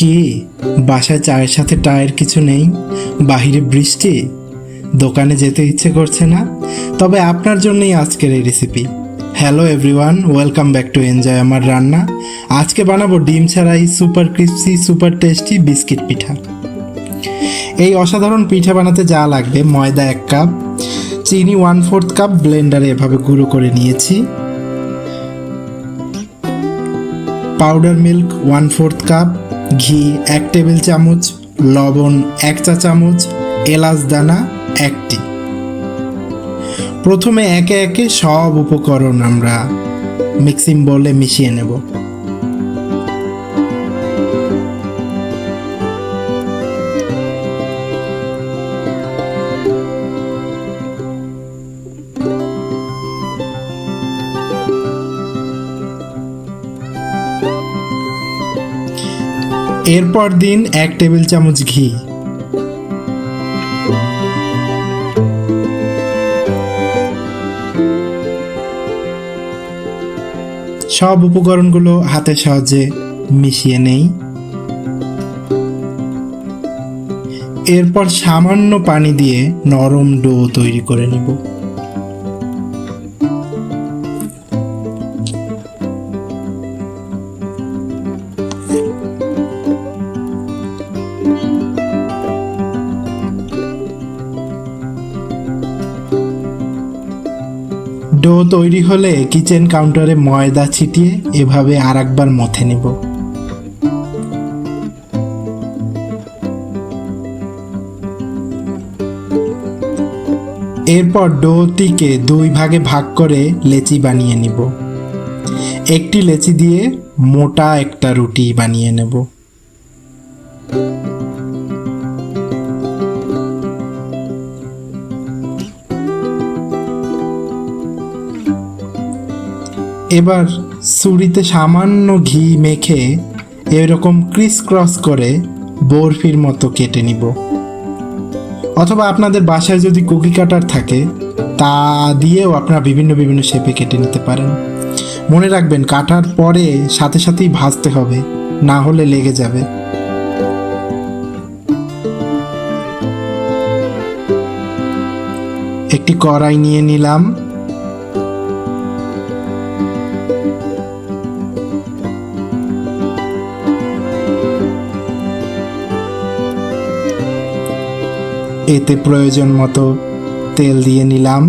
কি? বাসায় চায়ের সাথে টায়ের কিছু নেই? বাহিরে বৃষ্টি? দোকানে যেতে ইচ্ছে করছে না? তবে আপনার জন্যই আজকের এই recipe hello everyone welcome back to enjoy আমার রান্না আজকে বানাবো ডিম ছাড়াই super crispy super tasty biscuit পিঠা। এই অসাধারণ পিঠা বানাতে যা লাগবে, ময়দা এক কাপ চিনি ওয়ান ফোর্থ কাপ ব্লেন্ডারে এভাবে গুঁড়ো করে নিয়েছি। Powder milk one fourth cup ঘি এক টেবিল চামচ, লবণ এক চা চামচ, এলাচ দানা একটি। প্রথমে একে একে সব উপকরণ আমরা মিক্সিং বলে মিশিয়ে নেব। এরপর দিন এক টেবিল চামচ ঘি। সব উপকরণগুলো হাতের সাহায্যে মিশিয়ে নেই। এরপর সামান্য পানি দিয়ে নরম ডো তৈরি করে নিব। ডো তৈরি হলে কিচেন কাউন্টারে ময়দা ছিটিয়ে এভাবে আর একবার মথে নিব। এরপর ডোটিকে দুই ভাগে ভাগ করে লেচি বানিয়ে নিব। একটি লেচি দিয়ে মোটা একটা রুটি বানিয়ে নেব। এবার ছুরিতে সামান্য ঘি মেখে এরকম ক্রিস ক্রস করে বরফির মতো কেটে নিব। অথবা আপনাদের বাসায় যদি কুকি কাটার থাকে, তা দিয়েও আপনারা বিভিন্ন বিভিন্ন শেপে কেটে নিতে পারেন। মনে রাখবেন, কাটার পরে সাথে সাথেই ভাজতে হবে, না হলে লেগে যাবে। একটি কড়াই নিয়ে নিলাম। এতে প্রয়োজন মতো তেল দিয়ে নিলাম।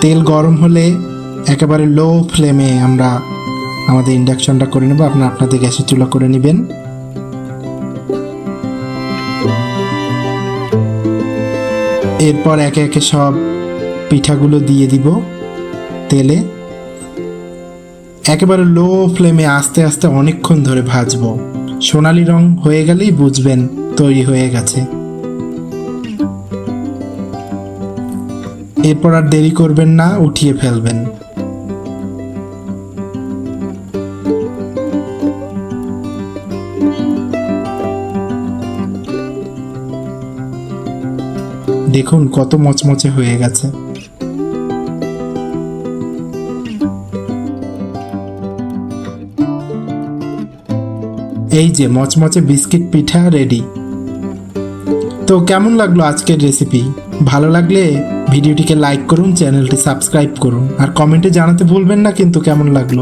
তেল গরম হলে একেবারে লো ফ্লেমে আমরা আমাদের ইন্ডাকশনটা করে নেব। আপনার আপনাদের গ্যাসের চুলা করে নেবেন। এরপর একে একে সব পিঠাগুলো দিয়ে দিব তেলে। একেবারে লো ফ্লেমে আস্তে আস্তে অনেকক্ষণ ধরে ভাজবো। সোনালি রং হয়ে গেলেই বুঝবেন তৈরি হয়ে গেছে। এরপর আর দেরি করবেন না, উঠিয়ে ফেলবেন। দেখুন কত মচমচে হয়ে গেছে। এই যে মচমচে বিস্কিট পিঠা রেডি। তো কেমন লাগল আজকের রেসিপি ভালো লাগলে ভিডিওটিকে লাইক করুন, চ্যানেলটি সাবস্ক্রাইব করুন। আর কমেন্টে জানাতে ভুলবেন না কিন্তু কেমন লাগল?